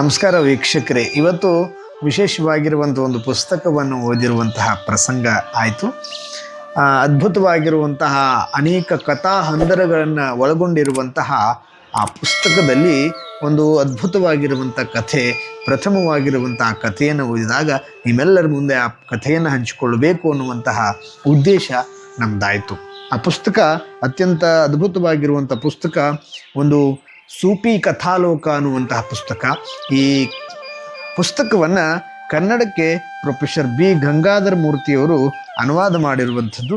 ನಮಸ್ಕಾರ ವೀಕ್ಷಕರೇ. ಇವತ್ತು ವಿಶೇಷವಾಗಿರುವಂಥ ಒಂದು ಪುಸ್ತಕವನ್ನು ಓದಿರುವಂತಹ ಪ್ರಸಂಗ ಆಯಿತು. ಅದ್ಭುತವಾಗಿರುವಂತಹ ಅನೇಕ ಕಥಾ ಹಂದರಗಳನ್ನು ಒಳಗೊಂಡಿರುವಂತಹ ಆ ಪುಸ್ತಕದಲ್ಲಿ ಒಂದು ಅದ್ಭುತವಾಗಿರುವಂಥ ಕಥೆ ಪ್ರಥಮವಾಗಿರುವಂತಹ ಕಥೆಯನ್ನು ಓದಿದಾಗ ನಿಮ್ಮೆಲ್ಲರ ಮುಂದೆ ಆ ಕಥೆಯನ್ನು ಹಂಚಿಕೊಳ್ಳಬೇಕು ಅನ್ನುವಂತಹ ಉದ್ದೇಶ ನಮ್ಮದಾಯಿತು ಆ ಪುಸ್ತಕ ಅತ್ಯಂತ ಅದ್ಭುತವಾಗಿರುವಂಥ ಪುಸ್ತಕ ಒಂದು ಸೂಪಿ ಕಥಾಲೋಕ ಅನ್ನುವಂತಹ ಪುಸ್ತಕ. ಈ ಪುಸ್ತಕವನ್ನು ಕನ್ನಡಕ್ಕೆ ಪ್ರೊಫೆಸರ್ ಬಿ ಗಂಗಾಧರ ಮೂರ್ತಿಯವರು ಅನುವಾದ ಮಾಡಿರುವಂಥದ್ದು.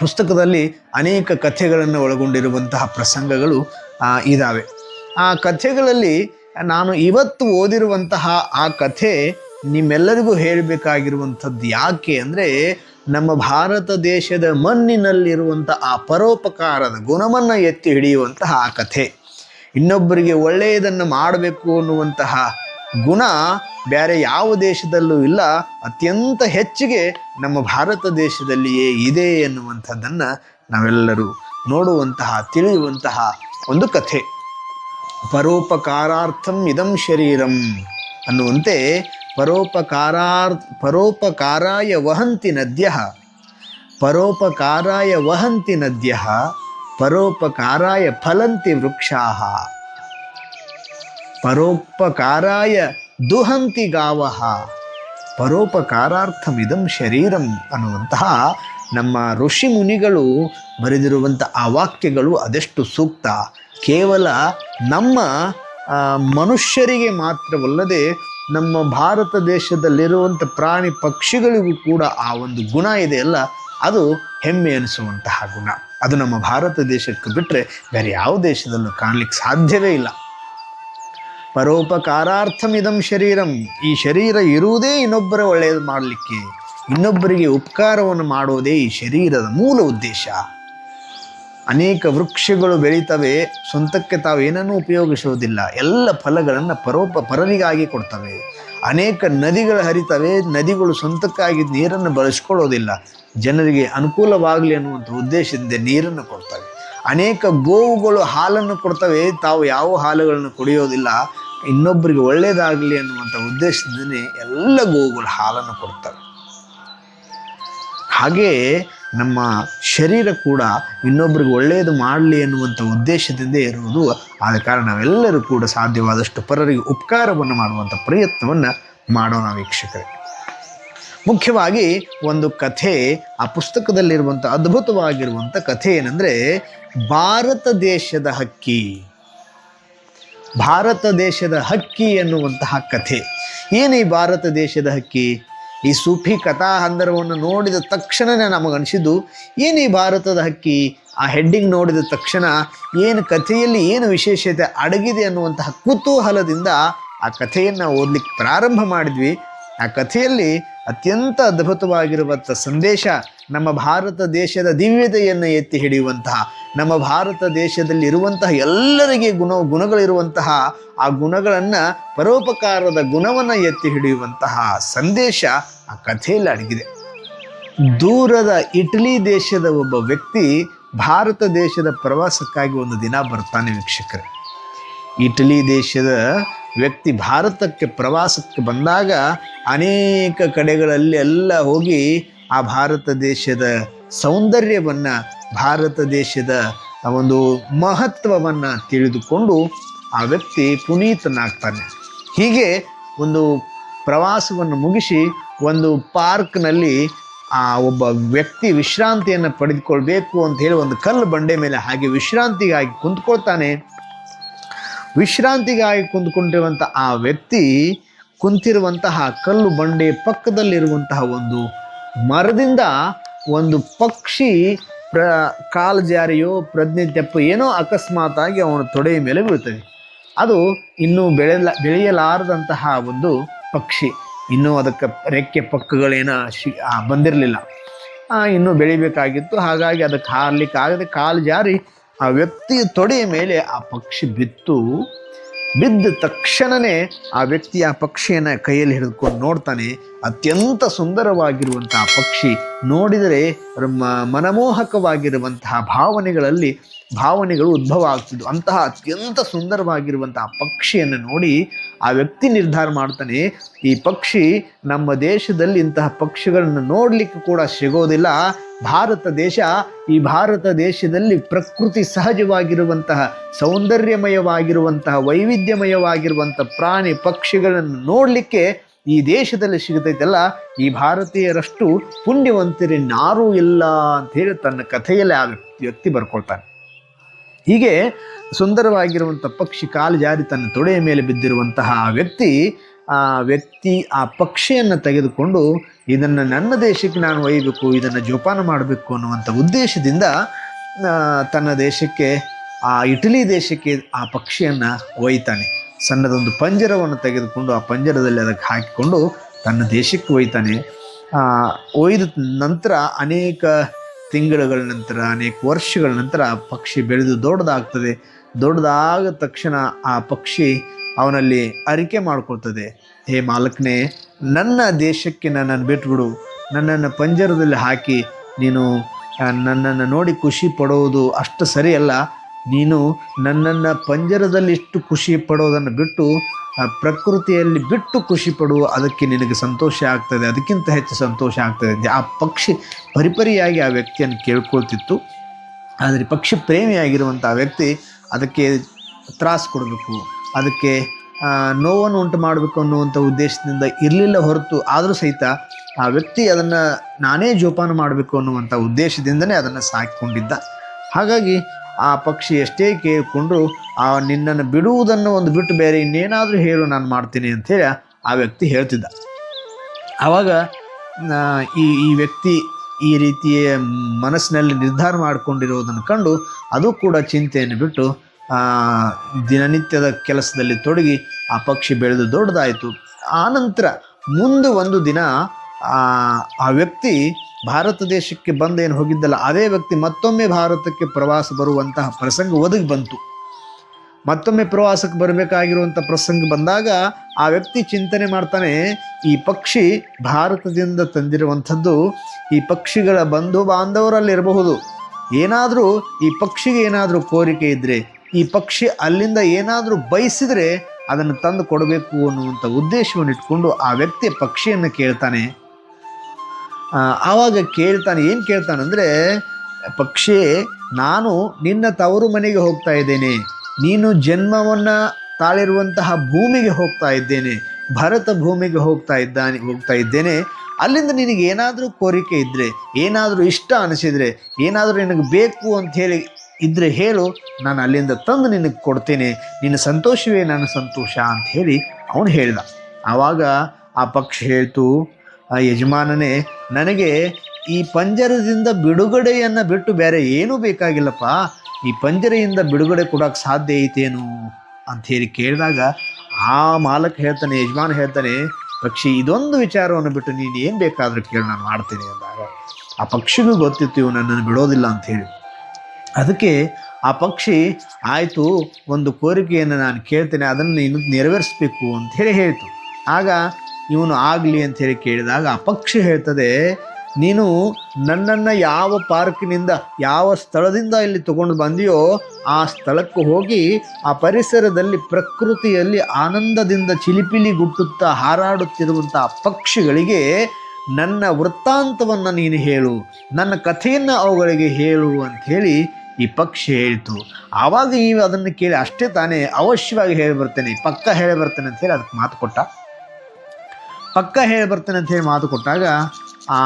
ಪುಸ್ತಕದಲ್ಲಿ ಅನೇಕ ಕಥೆಗಳನ್ನು ಒಳಗೊಂಡಿರುವಂತಹ ಪ್ರಸಂಗಗಳು ಇದ್ದಾವೆ ಆ ಕಥೆಗಳಲ್ಲಿ ನಾನು ಇವತ್ತು ಓದಿರುವಂತಹ ಆ ಕಥೆ ನಿಮ್ಮೆಲ್ಲರಿಗೂ ಹೇಳಬೇಕಾಗಿರುವಂಥದ್ದು ಯಾಕೆ ಅಂದರೆ, ನಮ್ಮ ಭಾರತ ದೇಶದ ಮಣ್ಣಿನಲ್ಲಿರುವಂಥ ಆ ಪರೋಪಕಾರದ ಗುಣವನ್ನು ಎತ್ತಿ ಹಿಡಿಯುವಂತಹ ಆ ಕಥೆ. ಇನ್ನೊಬ್ಬರಿಗೆ ಒಳ್ಳೆಯದನ್ನು ಮಾಡಬೇಕು ಅನ್ನುವಂತಹ ಗುಣ ಬೇರೆ ಯಾವ ದೇಶದಲ್ಲೂ ಇಲ್ಲ. ಅತ್ಯಂತ ಹೆಚ್ಚಿಗೆ ನಮ್ಮ ಭಾರತ ದೇಶದಲ್ಲಿಯೇ ಇದೆ ಎನ್ನುವಂಥದ್ದನ್ನು ನಾವೆಲ್ಲರೂ ನೋಡುವಂತಹ, ತಿಳಿಯುವಂತಹ ಒಂದು ಕಥೆ. ಪರೋಪಕಾರಾರ್ಥಂ ಇದಂ ಶರೀರಂ ಅನ್ನುವಂತೆ ಪರೋಪಕಾರಾರ್, ಪರೋಪಕಾರಾಯ ವಹಂತಿ ನದ್ಯ. ಪರೋಪಕಾರಾಯ ವಹಂತಿ ನದ್ಯ ಪರೋಪಕಾರಾಯ ಫಲಂತಿ ವೃಕ್ಷಾಹ. ಪರೋಪಕಾರಾಯ ದುಹಂತಿ ಗಾವ ಪರೋಪಕಾರಾರ್ಥಮಿದಂ ಶರೀರಂ ಅನ್ನುವಂತಹ ನಮ್ಮ ಋಷಿ ಮುನಿಗಳು ಬರೆದಿರುವಂಥ ಆ ವಾಕ್ಯಗಳು ಅದೆಷ್ಟು ಸೂಕ್ತ. ಕೇವಲ ನಮ್ಮ ಮನುಷ್ಯರಿಗೆ ಮಾತ್ರವಲ್ಲದೆ ನಮ್ಮ ಭಾರತ ದೇಶದಲ್ಲಿರುವಂಥ ಪ್ರಾಣಿ ಪಕ್ಷಿಗಳಿಗೂ ಕೂಡ ಆ ಒಂದು ಗುಣ ಇದೆಯಲ್ಲ ಅದು ಹೆಮ್ಮೆ ಅನಿಸುವಂತಹ ಗುಣ. ಅದು ನಮ್ಮ ಭಾರತ ದೇಶಕ್ಕೆ ಬಿಟ್ಟರೆ ಬೇರೆ ಯಾವ ದೇಶದಲ್ಲೂ ಕಾಣಲಿಕ್ಕೆ ಸಾಧ್ಯವೇ ಇಲ್ಲ. ಪರೋಪಕಾರಾರ್ಥಮಿದಂ ಶರೀರಂ. ಈ ಶರೀರ ಇರುವುದೇ ಇನ್ನೊಬ್ಬರ ಒಳ್ಳೆಯದು ಮಾಡಲಿಕ್ಕೆ. ಇನ್ನೊಬ್ಬರಿಗೆ ಉಪಕಾರವನ್ನು ಮಾಡುವುದೇ ಈ ಶರೀರದ ಮೂಲ ಉದ್ದೇಶ. ಅನೇಕ ವೃಕ್ಷಗಳು ಬೆಳೀತವೆ, ಸ್ವಂತಕ್ಕೆ ತಾವು ಏನನ್ನೂ ಉಪಯೋಗಿಸುವುದಿಲ್ಲ. ಎಲ್ಲ ಫಲಗಳನ್ನು ಪರೋಪ ಪರನಿಗಾಗಿ ಕೊಡ್ತವೆ. ಅನೇಕ ನದಿಗಳು ಹರಿತವೆ, ನದಿಗಳು ಸ್ವಂತಕ್ಕಾಗಿ ನೀರನ್ನು ಬಳಸ್ಕೊಳ್ಳೋದಿಲ್ಲ. ಜನರಿಗೆ ಅನುಕೂಲವಾಗಲಿ ಅನ್ನುವಂಥ ಉದ್ದೇಶದಿಂದ ನೀರನ್ನು ಕೊಡ್ತವೆ. ಅನೇಕ ಗೋವುಗಳು ಹಾಲನ್ನು ಕೊಡ್ತವೆ, ತಾವು ಯಾವ ಹಾಲುಗಳನ್ನು ಕುಡಿಯೋದಿಲ್ಲ, ಇನ್ನೊಬ್ಬರಿಗೆ ಒಳ್ಳೆಯದಾಗಲಿ ಅನ್ನುವಂಥ ಉದ್ದೇಶದಿಂದಲೇ ಎಲ್ಲ ಗೋವುಗಳು ಹಾಲನ್ನು ಕೊಡ್ತವೆ. ಹಾಗೆಯೇ ನಮ್ಮ ಶರೀರ ಕೂಡ ಇನ್ನೊಬ್ಬರಿಗೆ ಒಳ್ಳೆಯದು ಮಾಡಲಿ ಅನ್ನುವಂಥ ಉದ್ದೇಶದಿಂದ ಇರುವುದು ಆದ ಕಾರಣ ನಾವೆಲ್ಲರೂ ಕೂಡ ಸಾಧ್ಯವಾದಷ್ಟು ಪರರಿಗೆ ಉಪಕಾರವನ್ನು ಮಾಡುವಂಥ ಪ್ರಯತ್ನವನ್ನು ಮಾಡೋಣ ವೀಕ್ಷಕರೇ. ಮುಖ್ಯವಾಗಿ ಒಂದು ಕಥೆ, ಆ ಪುಸ್ತಕದಲ್ಲಿರುವಂಥ ಅದ್ಭುತವಾಗಿರುವಂಥ ಕಥೆ ಏನಂದರೆ, ಭಾರತ ದೇಶದ ಹಕ್ಕಿ. ಭಾರತ ದೇಶದ ಹಕ್ಕಿ ಎನ್ನುವಂತಹ ಕಥೆ. ಏನು ಈ ಭಾರತ ದೇಶದ ಹಕ್ಕಿ? ಈ ಸೂಫಿ ಕಥಾ ಹಂದರವನ್ನು ನೋಡಿದ ತಕ್ಷಣವೇ ನಮಗನಿಸಿದ್ದು, ಏನು ಈ ಭಾರತದ ಹಕ್ಕಿ? ಆ ಹೆಡ್ಡಿಂಗ್ ನೋಡಿದ ತಕ್ಷಣ ಏನು ಕಥೆಯಲ್ಲಿ ಏನು ವಿಶೇಷತೆ ಅಡಗಿದೆ ಅನ್ನುವಂತಹ ಕುತೂಹಲದಿಂದ ಆ ಕಥೆಯನ್ನು ಓದಲಿಕ್ಕೆ ಪ್ರಾರಂಭ ಮಾಡಿದ್ವಿ. ಆ ಕಥೆಯಲ್ಲಿ ಅತ್ಯಂತ ಅದ್ಭುತವಾಗಿರುವಂಥ ಸಂದೇಶ ನಮ್ಮ ಭಾರತ ದೇಶದ ದಿವ್ಯತೆಯನ್ನು ಎತ್ತಿ ಹಿಡಿಯುವಂತಹ, ನಮ್ಮ ಭಾರತ ದೇಶದಲ್ಲಿ ಇರುವಂತಹ ಎಲ್ಲರಿಗೆ ಗುಣ ಗುಣಗಳಿರುವಂತಹ, ಆ ಗುಣಗಳನ್ನು ಪರೋಪಕಾರದ ಗುಣವನ್ನು ಎತ್ತಿ ಹಿಡಿಯುವಂತಹ ಸಂದೇಶ ಆ ಕಥೆಯಲ್ಲಿ ಅಡಗಿದೆ. ದೂರದ ಇಟಲಿ ದೇಶದ ಒಬ್ಬ ವ್ಯಕ್ತಿ ಭಾರತ ದೇಶದ ಪ್ರವಾಸಕ್ಕಾಗಿ ಒಂದು ದಿನ ಬರ್ತಾನೆ ವೀಕ್ಷಕರೇ. ಇಟಲಿ ದೇಶದ ವ್ಯಕ್ತಿ ಭಾರತಕ್ಕೆ ಪ್ರವಾಸಕ್ಕೆ ಬಂದಾಗ ಅನೇಕ ಕಡೆಗಳಲ್ಲಿ ಎಲ್ಲ ಹೋಗಿ ಆ ಭಾರತ ದೇಶದ ಸೌಂದರ್ಯವನ್ನು, ಭಾರತ ದೇಶದ ಒಂದು ಮಹತ್ವವನ್ನು ತಿಳಿದುಕೊಂಡು ಆ ವ್ಯಕ್ತಿ ಪುನೀತನಾಗ್ತಾನೆ. ಹೀಗೆ ಒಂದು ಪ್ರವಾಸವನ್ನು ಮುಗಿಸಿ ಒಂದು ಪಾರ್ಕ್ನಲ್ಲಿ ಆ ಒಬ್ಬ ವ್ಯಕ್ತಿ ವಿಶ್ರಾಂತಿಯನ್ನು ಪಡೆದುಕೊಳ್ಬೇಕು ಅಂತ ಹೇಳಿ ಒಂದು ಕಲ್ಲು ಬಂಡೆ ಮೇಲೆ ಹಾಗೆ ವಿಶ್ರಾಂತಿಗಾಗಿ ಕುಂತ್ಕೊಳ್ತಾನೆ. ವಿಶ್ರಾಂತಿಗಾಗಿ ಕುಂತ್ಕೊಂಡಿರುವಂಥ ಆ ವ್ಯಕ್ತಿ ಕುಂತಿರುವಂತಹ ಕಲ್ಲು ಬಂಡೆ ಪಕ್ಕದಲ್ಲಿರುವಂತಹ ಒಂದು ಮರದಿಂದ ಒಂದು ಪಕ್ಷಿ ಪ್ರ ಕಾಲು ಜಾರಿಯೋ ಪ್ರಜ್ಞೆ ತೆಪ್ಪ ಏನೋ ಅಕಸ್ಮಾತಾಗಿ ಅವನ ತೊಡೆಯ ಮೇಲೆ ಬೀಳ್ತದೆ ಅದು ಇನ್ನೂ ಬೆಳೆಯಲ ಬೆಳೆಯಲಾರದಂತಹ ಒಂದು ಪಕ್ಷಿ. ಇನ್ನೂ ಅದಕ್ಕೆ ರೆಕ್ಕೆ ಪಕ್ಕಗಳೇನ ಶಿ ಬಂದಿರಲಿಲ್ಲ. ಇನ್ನೂ ಬೆಳಿಬೇಕಾಗಿತ್ತು. ಹಾಗಾಗಿ ಅದಕ್ಕೆ ಹಾರ್ಲಿಕ್ಕೆ ಆಗದೆ ಕಾಲು ಜಾರಿ ಆ ವ್ಯಕ್ತಿಯ ತೊಡೆಯ ಮೇಲೆ ಆ ಪಕ್ಷಿ ಬಿತ್ತು. ಬಿದ್ದ ತಕ್ಷಣನೇ ಆ ವ್ಯಕ್ತಿ ಆ ಪಕ್ಷಿಯನ್ನು ಕೈಯಲ್ಲಿ ಹಿಡಿದುಕೊಂಡು ನೋಡ್ತಾನೆ. ಅತ್ಯಂತ ಸುಂದರವಾಗಿರುವಂತಹ ಪಕ್ಷಿ ನೋಡಿದರೆ ಮನಮೋಹಕವಾಗಿರುವಂತಹ ಭಾವನೆಗಳಲ್ಲಿ ಭಾವನೆಗಳು ಉದ್ಭವ ಆಗ್ತಿದ್ವು ಅಂತಹ ಅತ್ಯಂತ ಸುಂದರವಾಗಿರುವಂತಹ ಪಕ್ಷಿಯನ್ನು ನೋಡಿ ಆ ವ್ಯಕ್ತಿ ನಿರ್ಧಾರ ಮಾಡ್ತಾನೆ, ಈ ಪಕ್ಷಿ ನಮ್ಮ ದೇಶದಲ್ಲಿ ಇಂತಹ ಪಕ್ಷಿಗಳನ್ನು ನೋಡಲಿಕ್ಕೆ ಕೂಡ ಸಿಗೋದಿಲ್ಲ. ಭಾರತ ದೇಶ ಈ ಭಾರತ ದೇಶದಲ್ಲಿ ಪ್ರಕೃತಿ ಸಹಜವಾಗಿರುವಂತಹ ಸೌಂದರ್ಯಮಯವಾಗಿರುವಂತಹ ವೈವಿಧ್ಯಮಯವಾಗಿರುವಂಥ ಪ್ರಾಣಿ ಪಕ್ಷಿಗಳನ್ನು ನೋಡಲಿಕ್ಕೆ ಈ ದೇಶದಲ್ಲಿ ಸಿಗತೈತಲ್ಲ, ಈ ಭಾರತೀಯರಷ್ಟು ಪುಣ್ಯವಂತರಿನ್ನಾರೂ ಇಲ್ಲ ಅಂತ ಹೇಳಿ ತನ್ನ ಕಥೆಯಲ್ಲಿ ಆ ವ್ಯಕ್ತಿ ವ್ಯಕ್ತಿ ಬರ್ಕೊಳ್ತಾನೆ. ಹೀಗೆ ಸುಂದರವಾಗಿರುವಂಥ ಪಕ್ಷಿ ಕಾಲು ಜಾರಿ ತನ್ನ ತೊಡೆಯ ಮೇಲೆ ಬಿದ್ದಿರುವಂತಹ ವ್ಯಕ್ತಿ ಆ ವ್ಯಕ್ತಿ ಆ ಪಕ್ಷಿಯನ್ನು ತೆಗೆದುಕೊಂಡು, ಇದನ್ನು ನನ್ನ ದೇಶಕ್ಕೆ ನಾನು ಒಯ್ಯಬೇಕು, ಇದನ್ನು ಜೋಪಾನ ಮಾಡಬೇಕು ಅನ್ನುವಂಥ ಉದ್ದೇಶದಿಂದ ತನ್ನ ದೇಶಕ್ಕೆ, ಆ ಇಟಲಿ ದೇಶಕ್ಕೆ ಆ ಪಕ್ಷಿಯನ್ನು ಒಯ್ತಾನೆ. ಸಣ್ಣದೊಂದು ಪಂಜರವನ್ನು ತೆಗೆದುಕೊಂಡು ಆ ಪಂಜರದಲ್ಲಿ ಅದಕ್ಕೆ ಹಾಕಿಕೊಂಡು ತನ್ನ ದೇಶಕ್ಕೆ ಒಯ್ತಾನೆ. ಒಯ್ದ ನಂತರ ಅನೇಕ ತಿಂಗಳುಗಳ ನಂತರ, ಅನೇಕ ವರ್ಷಗಳ ನಂತರ ಆ ಪಕ್ಷಿ ಬೆಳೆದು ದೊಡ್ಡದಾಗ್ತದೆ. ದೊಡ್ಡದಾದ ತಕ್ಷಣ ಆ ಪಕ್ಷಿ ಅವನಲ್ಲಿ ಅರಿಕೆ ಮಾಡಿಕೊಳ್ತದೆ. ಹೇ ಮಾಲಕ್ನೇ, ನನ್ನ ದೇಶಕ್ಕೆ ನನ್ನನ್ನು ಬಿಟ್ಬಿಡು. ನನ್ನನ್ನು ಪಂಜರದಲ್ಲಿ ಹಾಕಿ. ನೀನು ನನ್ನನ್ನು ನೋಡಿ ಖುಷಿ ಪಡೋದು ಅಷ್ಟು ಸರಿಯಲ್ಲ. ನೀನು ನನ್ನನ್ನು ಪಂಜರದಲ್ಲಿ ಇಷ್ಟು ಖುಷಿ ಪಡೋದನ್ನು ಬಿಟ್ಟು ಪ್ರಕೃತಿಯಲ್ಲಿ ಬಿಟ್ಟು ಖುಷಿ ಪಡುವ ಅದಕ್ಕೆ ನಿನಗೆ ಸಂತೋಷ ಆಗ್ತದೆ. ಅದಕ್ಕಿಂತ ಹೆಚ್ಚು ಸಂತೋಷ ಆಗ್ತದೆ. ಆ ಪಕ್ಷಿ ಪರಿಪರಿಯಾಗಿ ಆ ವ್ಯಕ್ತಿಯನ್ನು ಕೇಳ್ಕೊಳ್ತಿತ್ತು. ಆದರೆ ಪಕ್ಷಿ ಪ್ರೇಮಿಯಾಗಿರುವಂಥ ವ್ಯಕ್ತಿ ಅದಕ್ಕೆ ತ್ರಾಸು ಕೊಡಬೇಕು. ಅದಕ್ಕೆ ನೋವನ್ನು ಉಂಟು ಮಾಡಬೇಕು ಅನ್ನುವಂಥ ಉದ್ದೇಶದಿಂದ ಇರಲಿಲ್ಲ ಹೊರತು, ಆದರೂ ಸಹಿತ ಆ ವ್ಯಕ್ತಿ ಅದನ್ನು ನಾನೇ ಜೋಪಾನ ಮಾಡಬೇಕು ಅನ್ನುವಂಥ ಉದ್ದೇಶದಿಂದನೇ ಅದನ್ನು ಸಾಕಿಕೊಂಡಿದ್ದ. ಹಾಗಾಗಿ ಆ ಪಕ್ಷಿ ಎಷ್ಟೇ ಕೇಳಿಕೊಂಡ್ರು, ಆ ನಿನ್ನನ್ನು ಬಿಡುವುದನ್ನು ಒಂದು ಬಿಟ್ಟು ಬೇರೆ ಇನ್ನೇನಾದರೂ ಹೇಳು, ನಾನು ಮಾಡ್ತೀನಿ ಅಂಥೇಳಿ ಆ ವ್ಯಕ್ತಿ ಹೇಳ್ತಿದ್ದ. ಆವಾಗ ಈ ಈ ವ್ಯಕ್ತಿ ಈ ರೀತಿಯ ಮನಸ್ಸಿನಲ್ಲಿ ನಿರ್ಧಾರ ಮಾಡಿಕೊಂಡಿರುವುದನ್ನು ಕಂಡು, ಅದು ಕೂಡ ಚಿಂತೆಯನ್ನು ಬಿಟ್ಟು ದಿನನಿತ್ಯದ ಕೆಲಸದಲ್ಲಿ ತೊಡಗಿ ಆ ಪಕ್ಷಿ ಬೆಳೆದು ದೊಡ್ಡದಾಯಿತು. ಆನಂತರ ಮುಂದೆ ಒಂದು ದಿನ, ಆ ವ್ಯಕ್ತಿ ಭಾರತ ದೇಶಕ್ಕೆ ಬಂದೇನು ಹೋಗಿದ್ದಲ್ಲ, ಅದೇ ವ್ಯಕ್ತಿ ಮತ್ತೊಮ್ಮೆ ಭಾರತಕ್ಕೆ ಪ್ರವಾಸ ಬರುವಂತಹ ಪ್ರಸಂಗ ಒದಗಿ ಬಂತು. ಮತ್ತೊಮ್ಮೆ ಪ್ರವಾಸಕ್ಕೆ ಬರಬೇಕಾಗಿರುವಂಥ ಪ್ರಸಂಗ ಬಂದಾಗ ಆ ವ್ಯಕ್ತಿ ಚಿಂತನೆ ಮಾಡ್ತಾನೆ, ಈ ಪಕ್ಷಿ ಭಾರತದಿಂದ ತಂದಿರುವಂಥದ್ದು ಈ ಪಕ್ಷಿಗಳ ಬಂಧು ಬಾಂಧವರಲ್ಲಿರಬಹುದು. ಏನಾದರೂ ಈ ಪಕ್ಷಿಗೆ ಏನಾದರೂ ಕೋರಿಕೆ ಇದ್ದರೆ ಈ ಪಕ್ಷಿ ಅಲ್ಲಿಂದ ಏನಾದರೂ ಬಯಸಿದರೆ ಅದನ್ನು ತಂದು ಕೊಡಬೇಕು ಅನ್ನುವಂಥ ಉದ್ದೇಶವನ್ನು ಇಟ್ಕೊಂಡು ಆ ವ್ಯಕ್ತಿ ಪಕ್ಷಿಯನ್ನು ಕೇಳ್ತಾನೆ. ಆವಾಗ ಕೇಳ್ತಾನೆ, ಏನು ಕೇಳ್ತಾನಂದರೆ ಪಕ್ಷಿ, ನಾನು ನಿನ್ನ ತವರು ಮನೆಗೆ ಹೋಗ್ತಾ ಇದ್ದೇನೆ. ನೀನು ಜನ್ಮವನ್ನು ತಾಳಿರುವಂತಹ ಭೂಮಿಗೆ ಹೋಗ್ತಾ ಇದ್ದೇನೆ. ಭರತ ಭೂಮಿಗೆ ಹೋಗ್ತಾ ಇದ್ದಾನೆ, ಹೋಗ್ತಾ ಇದ್ದೇನೆ. ಅಲ್ಲಿಂದ ನಿನಗೆ ಏನಾದರೂ ಕೋರಿಕೆ ಇದ್ದರೆ ಏನಾದರೂ ಇಷ್ಟ ಅನಿಸಿದರೆ, ಏನಾದರೂ ನಿನಗೆ ಬೇಕು ಅಂತ ಹೇಳಿ ಇದ್ದರೆ ಹೇಳು, ನಾನು ಅಲ್ಲಿಂದ ತಂದು ನಿನಗೆ ಕೊಡ್ತೇನೆ. ನಿನ್ನ ಸಂತೋಷವೇ ನನ್ನ ಸಂತೋಷ ಅಂತ ಹೇಳಿ ಅವನು ಹೇಳಿದ. ಆವಾಗ ಆ ಪಕ್ಷಿ ಹೇಳ್ತು, ಆ ಯಜಮಾನನೇ, ನನಗೆ ಈ ಪಂಜರದಿಂದ ಬಿಡುಗಡೆಯನ್ನು ಬಿಟ್ಟು ಬೇರೆ ಏನೂ ಬೇಕಾಗಿಲ್ಲಪ್ಪ. ಈ ಪಂಜರೆಯಿಂದ ಬಿಡುಗಡೆ ಕೊಡೋಕೆ ಸಾಧ್ಯ ಐತೇನು? ಅಂತ ಹೇಳಿ ಕೇಳಿದಾಗ ಆ ಮಾಲಕ ಹೇಳ್ತಾನೆ, ಯಜಮಾನ ಹೇಳ್ತಾನೆ, ಪಕ್ಷಿ, ಇದೊಂದು ವಿಚಾರವನ್ನು ಬಿಟ್ಟು ನೀನು ಏನು ಬೇಕಾದರೂ ಕೇಳಿ, ನಾನು ಮಾಡ್ತೀನಿ ಅಂದಾಗ, ಆ ಪಕ್ಷಿಗೂ ಗೊತ್ತಿತ್ತು ಇವು ನನ್ನನ್ನು ಬಿಡೋದಿಲ್ಲ ಅಂತ ಹೇಳಿ. ಅದಕ್ಕೆ ಆ ಪಕ್ಷಿ, ಆಯಿತು, ಒಂದು ಕೋರಿಕೆಯನ್ನು ನಾನು ಕೇಳ್ತೇನೆ, ಅದನ್ನು ನೀನು ನೆರವೇರಿಸಬೇಕು ಅಂತ ಹೇಳಿ ಹೇಳ್ತು. ಆಗ ಇವನು ಆಗಲಿ ಅಂತ ಹೇಳಿ ಕೇಳಿದಾಗ ಆ ಪಕ್ಷಿ ಹೇಳ್ತದೆ, ನೀನು ನನ್ನನ್ನು ಯಾವ ಪಾರ್ಕಿನಿಂದ, ಯಾವ ಸ್ಥಳದಿಂದ ಇಲ್ಲಿ ತಗೊಂಡು ಬಂದಿಯೋ, ಆ ಸ್ಥಳಕ್ಕೆ ಹೋಗಿ ಆ ಪರಿಸರದಲ್ಲಿ ಪ್ರಕೃತಿಯಲ್ಲಿ ಆನಂದದಿಂದ ಚಿಲಿಪಿಲಿ ಗುಟ್ಟುತ್ತಾ ಹಾರಾಡುತ್ತಿರುವಂಥ ಪಕ್ಷಿಗಳಿಗೆ ನನ್ನ ವೃತ್ತಾಂತವನ್ನು ನೀನು ಹೇಳು, ನನ್ನ ಕಥೆಯನ್ನು ಅವುಗಳಿಗೆ ಹೇಳು ಅಂತ ಹೇಳಿ ಈ ಪಕ್ಷಿ ಹೇಳಿತು. ಆವಾಗ ನೀವು ಅದನ್ನು ಕೇಳಿ ಅಷ್ಟೇ ತಾನೇ ಅವಶ್ಯವಾಗಿ ಹೇಳಿ ಬರ್ತೇನೆ. ಪಕ್ಕ ಹೇಳಿ ಬರ್ತೇನೆ ಅಂತ ಹೇಳಿ ಅದಕ್ಕೆ ಮಾತು ಕೊಟ್ಟ. ಪಕ್ಕ ಹೇಳಿ ಬರ್ತೇನೆ ಅಂತ ಹೇಳಿ ಮಾತು ಕೊಟ್ಟಾಗ ಆ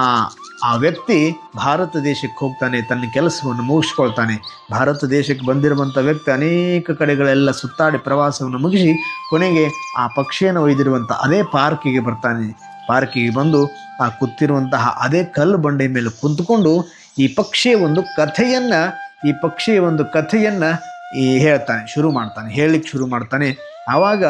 ಆ ವ್ಯಕ್ತಿ ಭಾರತ ದೇಶಕ್ಕೆ ಹೋಗ್ತಾನೆ, ತನ್ನ ಕೆಲಸವನ್ನು ಮುಗಿಸ್ಕೊಳ್ತಾನೆ. ಭಾರತ ದೇಶಕ್ಕೆ ಬಂದಿರುವಂಥ ವ್ಯಕ್ತಿ ಅನೇಕ ಕಡೆಗಳೆಲ್ಲ ಸುತ್ತಾಡಿ ಪ್ರವಾಸವನ್ನು ಮುಗಿಸಿ ಕೊನೆಗೆ ಆ ಪಕ್ಷಿಯನ್ನು ಒಯ್ದಿರುವಂಥ ಅದೇ ಪಾರ್ಕಿಗೆ ಬರ್ತಾನೆ. ಪಾರ್ಕಿಗೆ ಬಂದು ಆ ಕೂತಿರುವಂತಹ ಅದೇ ಕಲ್ಲು ಬಂಡೆಯ ಮೇಲೆ ಕುಂತ್ಕೊಂಡು ಈ ಪಕ್ಷಿಯ ಒಂದು ಕಥೆಯನ್ನು ಈ ಪಕ್ಷಿಯ ಒಂದು ಕಥೆಯನ್ನು ಈ ಹೇಳ್ತಾನೆ, ಶುರು ಮಾಡ್ತಾನೆ, ಹೇಳಲಿಕ್ಕೆ ಶುರು ಮಾಡ್ತಾನೆ. ಆವಾಗ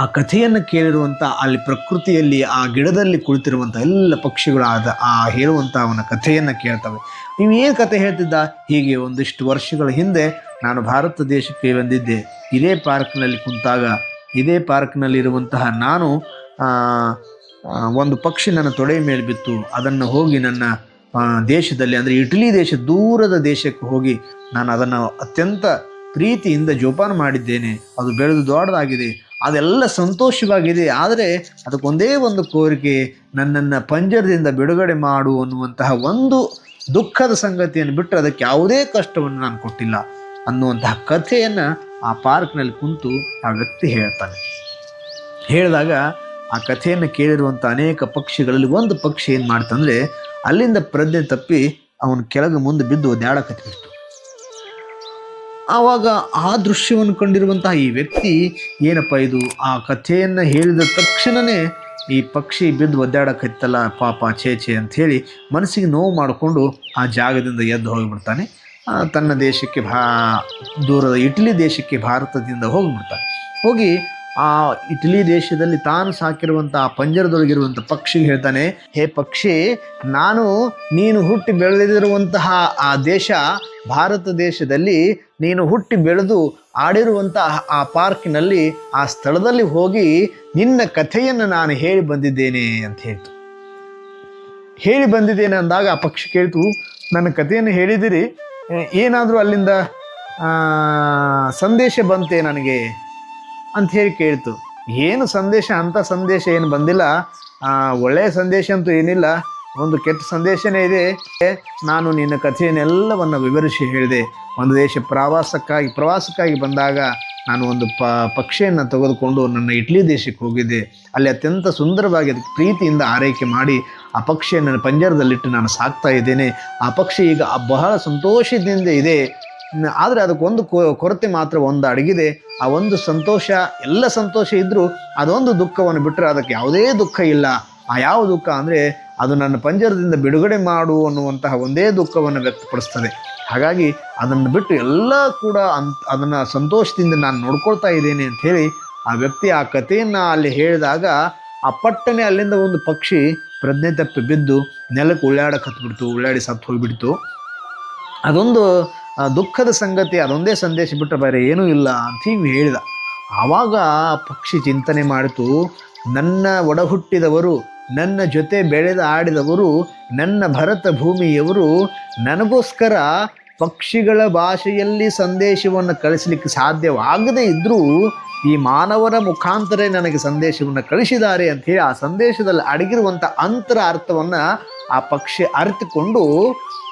ಆ ಕಥೆಯನ್ನು ಕೇಳಿರುವಂಥ ಅಲ್ಲಿ ಪ್ರಕೃತಿಯಲ್ಲಿ ಆ ಗಿಡದಲ್ಲಿ ಕುಳಿತಿರುವಂಥ ಎಲ್ಲ ಪಕ್ಷಿಗಳು ಆದ, ಆ ಹೇಳುವಂಥ ಅವನ ಕಥೆಯನ್ನು ಕೇಳ್ತವೆ. ನೀವು ಏನು ಕಥೆ ಹೇಳ್ತಿದ್ದ? ಹೀಗೆ ಒಂದಿಷ್ಟು ವರ್ಷಗಳ ಹಿಂದೆ ನಾನು ಭಾರತ ದೇಶಕ್ಕೆ ಬಂದಿದ್ದೆ. ಇದೇ ಪಾರ್ಕ್ನಲ್ಲಿ ಕುಂತಾಗ, ಇದೇ ಪಾರ್ಕ್ನಲ್ಲಿರುವಂತಹ ನಾನು ಒಂದು ಪಕ್ಷಿ ನನ್ನ ತೊಡೆಯ ಮೇಲೆ ಬಿತ್ತು. ಅದನ್ನು ಹೋಗಿ ನನ್ನ ದೇಶದಲ್ಲಿ ಅಂದರೆ ಇಟಲಿ ದೇಶ ದೂರದ ದೇಶಕ್ಕೆ ಹೋಗಿ ನಾನು ಅದನ್ನು ಅತ್ಯಂತ ಪ್ರೀತಿಯಿಂದ ಜೋಪಾನ ಮಾಡಿದ್ದೇನೆ. ಅದು ಬೆಳೆದು ದೊಡ್ಡದಾಗಿದೆ. ಅದೆಲ್ಲ ಸಂತೋಷವಾಗಿದೆ. ಆದರೆ ಅದಕ್ಕೊಂದೇ ಒಂದು ಕೋರಿಕೆ, ನನ್ನನ್ನು ಪಂಜರದಿಂದ ಬಿಡುಗಡೆ ಮಾಡು ಅನ್ನುವಂತಹ ಒಂದು ದುಃಖದ ಸಂಗತಿಯನ್ನು ಬಿಟ್ಟರೆ ಅದಕ್ಕೆ ಯಾವುದೇ ಕಷ್ಟವನ್ನು ನಾನು ಕೊಟ್ಟಿಲ್ಲ ಅನ್ನುವಂತಹ ಕಥೆಯನ್ನು ಆ ಪಾರ್ಕ್ನಲ್ಲಿ ಕುಂತು ಆ ವ್ಯಕ್ತಿ ಹೇಳ್ತಾನೆ. ಹೇಳಿದಾಗ ಆ ಕಥೆಯನ್ನು ಕೇಳಿರುವಂಥ ಅನೇಕ ಪಕ್ಷಿಗಳಲ್ಲಿ ಒಂದು ಪಕ್ಷಿ ಏನು ಮಾಡ್ತಂದ್ರೆ ಅಲ್ಲಿಂದ ಪ್ರಜ್ಞೆ ತಪ್ಪಿ ಅವನು ಕೆಳಗೆ ಮುಂದೆ ಬಿದ್ದು ಒದ್ದಾಡಕತ್ತಿತ್ತು ಆವಾಗ ಆ ದೃಶ್ಯವನ್ನು ಕಂಡಿರುವಂತಹ ಈ ವ್ಯಕ್ತಿ, ಏನಪ್ಪ ಇದು? ಆ ಕಥೆಯನ್ನು ಹೇಳಿದ ತಕ್ಷಣವೇ ಈ ಪಕ್ಷಿ ಬಿದ್ದು ಒದ್ದಾಡಕತ್ತಲ್ಲ ಪಾಪ, ಛೇ ಛೇ ಅಂತ ಹೇಳಿ ಮನಸ್ಸಿಗೆ ನೋವು ಮಾಡಿಕೊಂಡು ಆ ಜಾಗದಿಂದ ಎದ್ದು ಹೋಗಿಬಿಡ್ತಾನೆ. ತನ್ನ ದೇಶಕ್ಕೆ ಭಾ, ದೂರದ ಇಟಲಿ ದೇಶಕ್ಕೆ ಭಾರತದಿಂದ ಹೋಗಿಬಿಡ್ತಾನೆ. ಹೋಗಿ ಆ ಇಟಲಿ ದೇಶದಲ್ಲಿ ತಾನು ಸಾಕಿರುವಂಥ ಆ ಪಂಜರದೊಳಗಿರುವಂಥ ಪಕ್ಷಿಗೆ ಹೇಳ್ತಾನೆ, ಹೇ ಪಕ್ಷಿ, ನಾನು, ನೀನು ಹುಟ್ಟಿ ಬೆಳೆದಿರುವಂತಹ ಆ ದೇಶ, ಭಾರತ ದೇಶದಲ್ಲಿ ನೀನು ಹುಟ್ಟಿ ಬೆಳೆದು ಆಡಿರುವಂತಹ ಆ ಪಾರ್ಕಿನಲ್ಲಿ, ಆ ಸ್ಥಳದಲ್ಲಿ ಹೋಗಿ ನಿನ್ನ ಕಥೆಯನ್ನು ನಾನು ಹೇಳಿ ಬಂದಿದ್ದೇನೆ ಅಂತ ಹೇಳ್ತು. ಹೇಳಿ ಬಂದಿದ್ದೇನೆ ಅಂದಾಗ ಆ ಪಕ್ಷಿ ಕೇಳ್ತು, ನನ್ನ ಕಥೆಯನ್ನು ಹೇಳಿದಿರಿ ಏನಾದರೂ ಅಲ್ಲಿಂದ ಸಂದೇಶ ಬಂತೆ ನನಗೆ? ಅಂತ ಹೇಳಿ ಕೇಳ್ತು. ಏನು ಸಂದೇಶ ಅಂಥ ಸಂದೇಶ ಏನು ಬಂದಿಲ್ಲ. ಒಳ್ಳೆಯ ಸಂದೇಶ ಅಂತೂ ಏನಿಲ್ಲ. ಒಂದು ಕೆಟ್ಟ ಸಂದೇಶನೇ ಇದೆ. ನಾನು ನಿನ್ನ ಕಥೆಯನ್ನೆಲ್ಲವನ್ನು ವಿವರಿಸಿ ಹೇಳಿದೆ. ಒಂದು ದೇಶ ಪ್ರವಾಸಕ್ಕಾಗಿ ಪ್ರವಾಸಕ್ಕಾಗಿ ಬಂದಾಗ ನಾನು ಒಂದು ಪ, ಪಕ್ಷಿಯನ್ನು ತೆಗೆದುಕೊಂಡು ನನ್ನ ಇಟ್ಲಿ ದೇಶಕ್ಕೆ ಹೋಗಿದ್ದೆ. ಅಲ್ಲಿ ಅತ್ಯಂತ ಸುಂದರವಾಗಿ ಅದಕ್ಕೆ ಪ್ರೀತಿಯಿಂದ ಆರೈಕೆ ಮಾಡಿ ಆ ಪಕ್ಷಿಯನ್ನು ಪಂಜರದಲ್ಲಿಟ್ಟು ನಾನು ಸಾಕ್ತಾ ಇದ್ದೇನೆ. ಆ ಪಕ್ಷಿ ಈಗ ಬಹಳ ಸಂತೋಷದಿಂದ ಇದೆ. ಆದರೆ ಅದಕ್ಕೊಂದು ಕೊರತೆ ಮಾತ್ರ ಒಂದು ಅಡಗಿದೆ. ಆ ಒಂದು ಸಂತೋಷ, ಎಲ್ಲ ಸಂತೋಷ ಇದ್ದರೂ ಅದೊಂದು ದುಃಖವನ್ನು ಬಿಟ್ಟರೆ ಅದಕ್ಕೆ ಯಾವುದೇ ದುಃಖ ಇಲ್ಲ. ಆ ಯಾವ ದುಃಖ ಅಂದರೆ ಅದು ನನ್ನ ಪಂಜರದಿಂದ ಬಿಡುಗಡೆ ಮಾಡು ಅನ್ನುವಂತಹ ಒಂದೇ ದುಃಖವನ್ನು ವ್ಯಕ್ತಪಡಿಸ್ತದೆ. ಹಾಗಾಗಿ ಅದನ್ನು ಬಿಟ್ಟು ಎಲ್ಲ ಕೂಡ ಅನ್ ಅದನ್ನು ಸಂತೋಷದಿಂದ ನಾನು ನೋಡ್ಕೊಳ್ತಾ ಇದ್ದೇನೆ ಅಂತ ಹೇಳಿ ಆ ವ್ಯಕ್ತಿ ಆ ಕಥೆಯನ್ನು ಅಲ್ಲಿ ಹೇಳಿದಾಗ ಆ ಪಟ್ಟನೆ ಅಲ್ಲಿಂದ ಒಂದು ಪಕ್ಷಿ ಪ್ರಜ್ಞೆ ತಪ್ಪಿ ಬಿದ್ದು ನೆಲಕ್ಕೆ ಉಳ್ಳಾಡಕ್ಕೆ ಹತ್ಬಿಡ್ತು, ಉಳ್ಳಾಡಿ ಸತ್ತು ಹೋಗಿಬಿಡ್ತು. ಅದೊಂದು ದುಃಖದ ಸಂಗತಿ ಅದೊಂದೇ ಸಂದೇಶ ಬಿಟ್ಟರೆ ಬೇರೆ ಏನೂ ಇಲ್ಲ ಅಂತ ಹೀಗೆ ಹೇಳಿದ. ಆವಾಗ ಪಕ್ಷಿ ಚಿಂತನೆ ಮಾಡಿತು, ನನ್ನ ಒಡಹುಟ್ಟಿದವರು, ನನ್ನ ಜೊತೆ ಬೆಳೆದ ಆಡಿದವರು, ನನ್ನ ಭರತ ಭೂಮಿಯವರು, ನನಗೋಸ್ಕರ ಪಕ್ಷಿಗಳ ಭಾಷೆಯಲ್ಲಿ ಸಂದೇಶವನ್ನು ಕಳಿಸಲಿಕ್ಕೆ ಸಾಧ್ಯವಾಗದೇ ಇದ್ದರೂ ಈ ಮಾನವರ ಮುಖಾಂತರ ನನಗೆ ಸಂದೇಶವನ್ನು ಕಳಿಸಿದ್ದಾರೆ ಅಂತ ಹೇಳಿ ಆ ಸಂದೇಶದಲ್ಲಿ ಅಡಗಿರುವಂಥ ಅಂತರ ಅರ್ಥವನ್ನು ಆ ಪಕ್ಷಿ ಅರಿತುಕೊಂಡು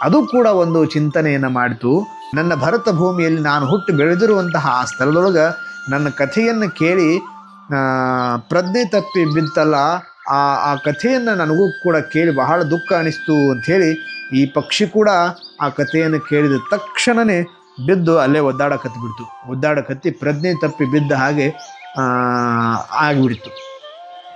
ಅದು ಕೂಡ ಒಂದು ಚಿಂತನೆಯನ್ನು ಮಾಡಿತು. ನನ್ನ ಭರತ ಭೂಮಿಯಲ್ಲಿ ನಾನು ಹುಟ್ಟು ಬೆಳೆದಿರುವಂತಹ ಆ ಸ್ಥಳದೊಳಗೆ ನನ್ನ ಕಥೆಯನ್ನು ಕೇಳಿ ಪ್ರಜ್ಞೆ ತಪ್ಪಿ ಬಿತ್ತಲ್ಲ, ಆ ಆ ಕಥೆಯನ್ನು ನನಗೂ ಕೂಡ ಕೇಳಿ ಬಹಳ ದುಃಖ ಅನಿಸ್ತು ಅಂಥೇಳಿ ಈ ಪಕ್ಷಿ ಕೂಡ ಆ ಕಥೆಯನ್ನು ಕೇಳಿದ ತಕ್ಷಣವೇ ಬಿದ್ದು ಅಲ್ಲೇ ಒದ್ದಾಡಕತ್ತಿಬಿಡ್ತು ಒದ್ದಾಡಕತ್ತಿ ಪ್ರಜ್ಞೆ ತಪ್ಪಿ ಬಿದ್ದ ಹಾಗೆ ಆಗಿಬಿಡ್ತು.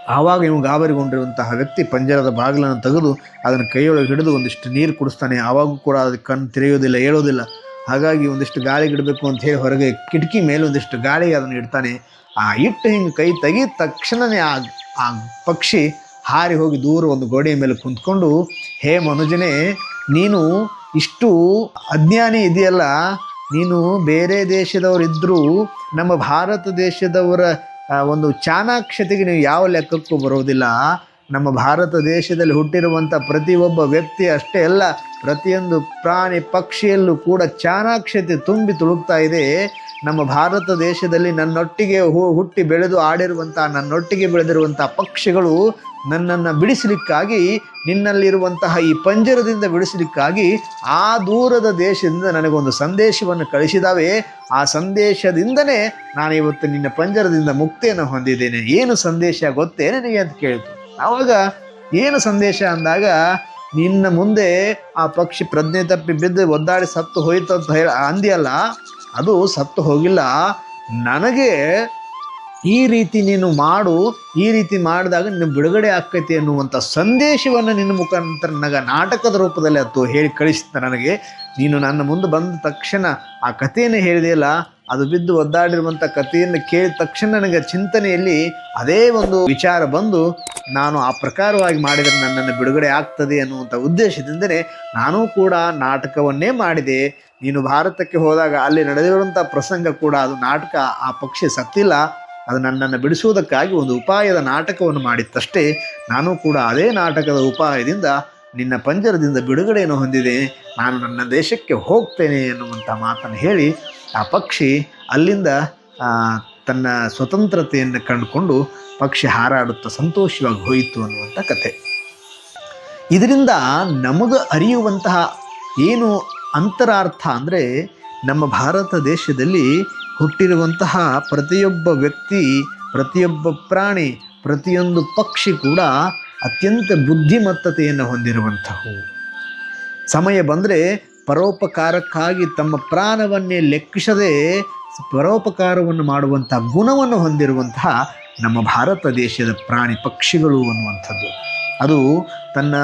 ಆವಾಗ ಇವು ಗಾಬರಿಗೊಂಡಿರುವಂತಹ ವ್ಯಕ್ತಿ ಪಂಜರದ ಬಾಗಿಲನ್ನು ತೆಗೆದು ಅದನ್ನು ಕೈಯೊಳಗೆ ಹಿಡಿದು ಒಂದಿಷ್ಟು ನೀರು ಕುಡಿಸ್ತಾನೆ. ಆವಾಗೂ ಕೂಡ ಅದಕ್ಕೆ ಕಣ್ಣು ತೆರೆಯೋದಿಲ್ಲ ಹೇಳೋದಿಲ್ಲ ಹಾಗಾಗಿ ಒಂದಿಷ್ಟು ಗಾಳಿ ಇಡಬೇಕು ಅಂತ ಹೇಳಿ ಹೊರಗೆ ಕಿಟಕಿ ಮೇಲೆ ಒಂದಿಷ್ಟು ಗಾಳಿಗೆ ಅದನ್ನು ಇಡ್ತಾನೆ. ಆ ಇಟ್ಟು ಹಿಂಗೆ ಕೈ ತೆಗಿದ ತಕ್ಷಣವೇ ಆ ಆ ಪಕ್ಷಿ ಹಾರಿ ಹೋಗಿ ದೂರ ಒಂದು ಗೋಡೆಯ ಮೇಲೆ ಕುಂತ್ಕೊಂಡು, ಹೇ ಮನುಜನೇ, ನೀನು ಇಷ್ಟು ಅಜ್ಞಾನಿ ಇದೆಯಲ್ಲ. ನೀನು ಬೇರೆ ದೇಶದವರಿದ್ದರೂ ನಮ್ಮ ಭಾರತ ದೇಶದವರ ಒಂದು ಚಾಣಾಕ್ಷತೆಗೆ ನೀವು ಯಾವ ಲೆಕ್ಕಕ್ಕೂ ಬರೋದಿಲ್ಲ ನಮ್ಮ ಭಾರತ ದೇಶದಲ್ಲಿ ಹುಟ್ಟಿರುವಂಥ ಪ್ರತಿಯೊಬ್ಬ ವ್ಯಕ್ತಿ ಅಷ್ಟೇ ಅಲ್ಲ, ಪ್ರತಿಯೊಂದು ಪ್ರಾಣಿ ಪಕ್ಷಿಯಲ್ಲೂ ಕೂಡ ಚಾಣಾಕ್ಷತೆ ತುಂಬಿ ತುಳುಕ್ತಾ ಇದೆ. ನಮ್ಮ ಭಾರತ ದೇಶದಲ್ಲಿ ನನ್ನೊಟ್ಟಿಗೆ ಹುಟ್ಟಿ ಬೆಳೆದು ಆಡಿರುವಂಥ ನನ್ನೊಟ್ಟಿಗೆ ಬೆಳೆದಿರುವಂಥ ಪಕ್ಷಿಗಳು ನನ್ನನ್ನು ಬಿಡಿಸಲಿಕ್ಕಾಗಿ, ನಿನ್ನಲ್ಲಿರುವಂತಹ ಈ ಪಂಜರದಿಂದ ಬಿಡಿಸಲಿಕ್ಕಾಗಿ ಆ ದೂರದ ದೇಶದಿಂದ ನನಗೊಂದು ಸಂದೇಶವನ್ನು ಕಳಿಸಿದಾವೆ. ಆ ಸಂದೇಶದಿಂದನೇ ನಾನು ಇವತ್ತು ನಿನ್ನ ಪಂಜರದಿಂದ ಮುಕ್ತಿಯನ್ನು ಹೊಂದಿದ್ದೇನೆ. ಏನು ಸಂದೇಶ ಗೊತ್ತೇ ನನಗೆ ಅಂತ ಕೇಳಿತು. ಆವಾಗ ಏನು ಸಂದೇಶ ಅಂದಾಗ, ನಿನ್ನ ಮುಂದೆ ಆ ಪಕ್ಷಿ ಪ್ರಜ್ಞೆ ತಪ್ಪಿ ಬಿದ್ದು ಒದ್ದಾಡಿ ಸತ್ತು ಹೋಯಿತು ಅಂತ ಹೇಳಿ ಅಂದಿಯಲ್ಲ, ಅದು ಸತ್ತು ಹೋಗಿಲ್ಲ. ನನಗೆ ಈ ರೀತಿ ನೀನು ಮಾಡು, ಈ ರೀತಿ ಮಾಡಿದಾಗ ನಿನ್ನ ಬಿಡುಗಡೆ ಆಕ್ಕೈತಿ ಅನ್ನುವಂಥ ಸಂದೇಶವನ್ನು ನಿನ್ನ ಮುಖಾಂತರ ನನಗೆ ನಾಟಕದ ರೂಪದಲ್ಲಿ ಅದು ಹೇಳಿ ಕಳಿಸಿದ ನನಗೆ. ನೀನು ನನ್ನ ಮುಂದೆ ಬಂದ ತಕ್ಷಣ ಆ ಕಥೆಯನ್ನು ಹೇಳಿದೆಯಲ್ಲ ಅದು ಬಿದ್ದು ಒದ್ದಾಡಿರುವಂಥ ಕಥೆಯನ್ನು ಕೇಳಿದ ತಕ್ಷಣ ನನಗೆ ಚಿಂತನೆಯಲ್ಲಿ ಅದೇ ಒಂದು ವಿಚಾರ ಬಂದು, ನಾನು ಆ ಪ್ರಕಾರವಾಗಿ ಮಾಡಿದರೆ ನನ್ನನ್ನು ಬಿಡುಗಡೆ ಆಗ್ತದೆ ಅನ್ನುವಂಥ ಉದ್ದೇಶದಿಂದಲೇ ನಾನೂ ಕೂಡ ನಾಟಕವನ್ನೇ ಮಾಡಿದೆ. ನೀನು ಭಾರತಕ್ಕೆ ಹೋದಾಗ ಅಲ್ಲಿ ನಡೆದಿರುವಂಥ ಪ್ರಸಂಗ ಕೂಡ ಅದು ನಾಟಕ ಆ ಪಕ್ಷಿ ಸತ್ತಿಲ್ಲ. ಅದು ನನ್ನನ್ನು ಬಿಡಿಸುವುದಕ್ಕಾಗಿ ಒಂದು ಉಪಾಯದ ನಾಟಕವನ್ನು ಮಾಡಿತ್ತಷ್ಟೇ. ನಾನು ಕೂಡ ಅದೇ ನಾಟಕದ ಉಪಾಯದಿಂದ ನಿನ್ನ ಪಂಜರದಿಂದ ಬಿಡುಗಡೆಯನ್ನು ಹೊಂದಿದೆ. ನಾನು ನನ್ನ ದೇಶಕ್ಕೆ ಹೋಗ್ತೇನೆ ಎನ್ನುವಂಥ ಮಾತನ್ನು ಹೇಳಿ ಆ ಪಕ್ಷಿ ಅಲ್ಲಿಂದ ತನ್ನ ಸ್ವತಂತ್ರತೆಯನ್ನು ಕಂಡುಕೊಂಡು ಪಕ್ಷಿ ಹಾರಾಡುತ್ತಾ ಸಂತೋಷವಾಗಿ ಹೋಯಿತು ಅನ್ನುವಂಥ ಕಥೆ. ಇದರಿಂದ ನಮಗೆ ಅರಿಯುವಂತಹ ಏನು ಅಂತರಾರ್ಥ ಅಂದರೆ ನಮ್ಮ ಭಾರತ ದೇಶದಲ್ಲಿ ಹುಟ್ಟಿರುವಂತಹ ಪ್ರತಿಯೊಬ್ಬ ವ್ಯಕ್ತಿ, ಪ್ರತಿಯೊಬ್ಬ ಪ್ರಾಣಿ, ಪ್ರತಿಯೊಂದು ಪಕ್ಷಿ ಕೂಡ ಅತ್ಯಂತ ಬುದ್ಧಿಮತ್ತತೆಯನ್ನು ಹೊಂದಿರುವಂಥವು. ಸಮಯ ಬಂದರೆ ಪರೋಪಕಾರಕ್ಕಾಗಿ ತಮ್ಮ ಪ್ರಾಣವನ್ನೇ ಲೆಕ್ಕಿಸದೆ ಪರೋಪಕಾರವನ್ನು ಮಾಡುವಂಥ ಗುಣವನ್ನು ಹೊಂದಿರುವಂತಹ ನಮ್ಮ ಭಾರತ ದೇಶದ ಪ್ರಾಣಿ ಪಕ್ಷಿಗಳು ಅನ್ನುವಂಥದ್ದು. ಅದು ತನ್ನ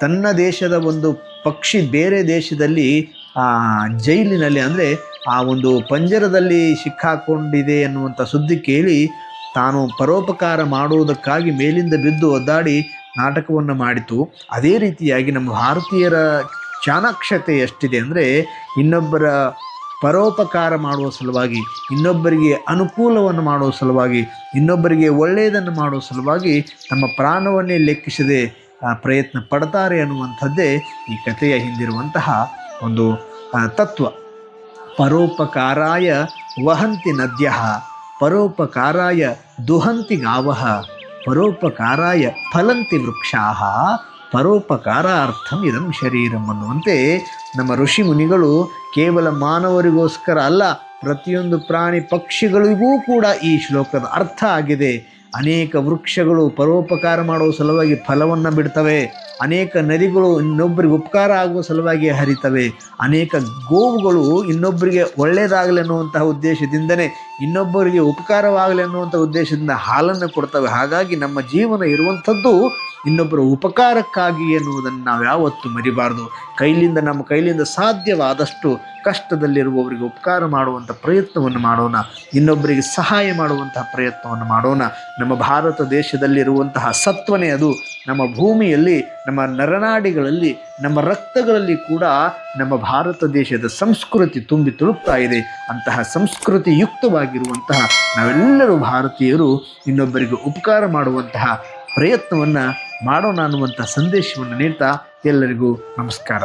ತನ್ನ ದೇಶದ ಒಂದು ಪಕ್ಷಿ ಬೇರೆ ದೇಶದಲ್ಲಿ ಜೈಲಿನಲ್ಲಿ ಅಂದರೆ ಆ ಒಂದು ಪಂಜರದಲ್ಲಿ ಸಿಕ್ಕಾಕೊಂಡಿದೆ ಎನ್ನುವಂಥ ಸುದ್ದಿ ಕೇಳಿ ತಾನು ಪರೋಪಕಾರ ಮಾಡುವುದಕ್ಕಾಗಿ ಮೇಲಿಂದ ಬಿದ್ದು ಒದ್ದಾಡಿ ನಾಟಕವನ್ನು ಮಾಡಿತು. ಅದೇ ರೀತಿಯಾಗಿ ನಮ್ಮ ಭಾರತೀಯರ ಚಾಣಾಕ್ಷತೆ ಎಷ್ಟಿದೆ ಅಂದರೆ ಇನ್ನೊಬ್ಬರ ಪರೋಪಕಾರ ಮಾಡುವ ಸಲುವಾಗಿ ಇನ್ನೊಬ್ಬರಿಗೆ ಅನುಕೂಲವನ್ನು ಮಾಡುವ ಸಲುವಾಗಿ ಇನ್ನೊಬ್ಬರಿಗೆ ಒಳ್ಳೆಯದನ್ನು ಮಾಡುವ ಸಲುವಾಗಿ ತಮ್ಮ ಪ್ರಾಣವನ್ನೇ ಲೆಕ್ಕಿಸದೆ ಪ್ರಯತ್ನ ಪಡ್ತಾರೆ ಅನ್ನುವಂಥದ್ದೇ ಈ ಕಥೆಯ ಹಿಂದಿರುವಂತಹ ಒಂದು ಆ, ತತ್ವ. ಪರೋಪಕಾರಾಯ ವಹಂತಿ ನದ್ಯ. ಪರೋಪಕಾರಾಯ ದುಹಂತಿ ಗಾವ. ಪರೋಪಕಾರಾಯ ಫಲಂತಿ ವೃಕ್ಷಾ. ಪರೋಪಕಾರಾರ್ಥಂ ಇದಂ ಶರೀರಂ ಅನ್ನುವಂತೆ ನಮ್ಮ ಋಷಿ ಮುನಿಗಳು ಕೇವಲ ಮಾನವರಿಗೋಸ್ಕರ ಅಲ್ಲ, ಪ್ರತಿಯೊಂದು ಪ್ರಾಣಿ ಪಕ್ಷಿಗಳಿಗೂ ಕೂಡ ಈ ಶ್ಲೋಕದ ಅರ್ಥ ಆಗಿದೆ. ಅನೇಕ ವೃಕ್ಷಗಳು ಪರೋಪಕಾರ ಮಾಡುವ ಸಲುವಾಗಿ ಫಲವನ್ನು ಬಿಡ್ತವೆ. ಅನೇಕ ನದಿಗಳು ಇನ್ನೊಬ್ಬರಿಗೆ ಉಪಕಾರ ಆಗುವ ಸಲುವಾಗಿ ಹರಿತವೆ. ಅನೇಕ ಗೋವುಗಳು ಇನ್ನೊಬ್ಬರಿಗೆ ಒಳ್ಳೆಯದಾಗಲಿ ಅನ್ನುವಂತಹ ಉದ್ದೇಶದಿಂದನೇ ಇನ್ನೊಬ್ಬರಿಗೆ ಉಪಕಾರವಾಗಲಿ ಅನ್ನುವಂಥ ಉದ್ದೇಶದಿಂದ ಹಾಲನ್ನು ಕೊಡ್ತವೆ. ಹಾಗಾಗಿ ನಮ್ಮ ಜೀವನ ಇರುವಂಥದ್ದು ಇನ್ನೊಬ್ಬರ ಉಪಕಾರಕ್ಕಾಗಿ ಎನ್ನುವುದನ್ನು ನಾವು ಯಾವತ್ತೂ ಮರಿಬಾರ್ದು. ಕೈಲಿಂದ ನಮ್ಮ ಕೈಲಿಂದ ಸಾಧ್ಯವಾದಷ್ಟು ಕಷ್ಟದಲ್ಲಿರುವವರಿಗೆ ಉಪಕಾರ ಮಾಡುವಂಥ ಪ್ರಯತ್ನವನ್ನು ಮಾಡೋಣ. ಇನ್ನೊಬ್ಬರಿಗೆ ಸಹಾಯ ಮಾಡುವಂತಹ ಪ್ರಯತ್ನವನ್ನು ಮಾಡೋಣ. ನಮ್ಮ ಭಾರತ ದೇಶದಲ್ಲಿರುವಂತಹ ಸತ್ವನೇ ಅದು. ನಮ್ಮ ಭೂಮಿಯಲ್ಲಿ, ನಮ್ಮ ನರನಾಡಿಗಳಲ್ಲಿ ನಮ್ಮ ರಕ್ತಗಳಲ್ಲಿ ಕೂಡ ನಮ್ಮ ಭಾರತ ದೇಶದ ಸಂಸ್ಕೃತಿ ತುಂಬಿ ತುಳುಕ್ತಾ ಇದೆ. ಅಂತಹ ಸಂಸ್ಕೃತಿ ಯುಕ್ತವಾಗಿರುವಂತಹ ನಾವೆಲ್ಲರೂ ಭಾರತೀಯರು ಇನ್ನೊಬ್ಬರಿಗೆ ಉಪಕಾರ ಮಾಡುವಂತಹ ಪ್ರಯತ್ನವನ್ನು ಮಾಡೋಣ ಅನ್ನುವಂಥ ಸಂದೇಶವನ್ನು ನೀಡ್ತಾ ಎಲ್ಲರಿಗೂ ನಮಸ್ಕಾರ.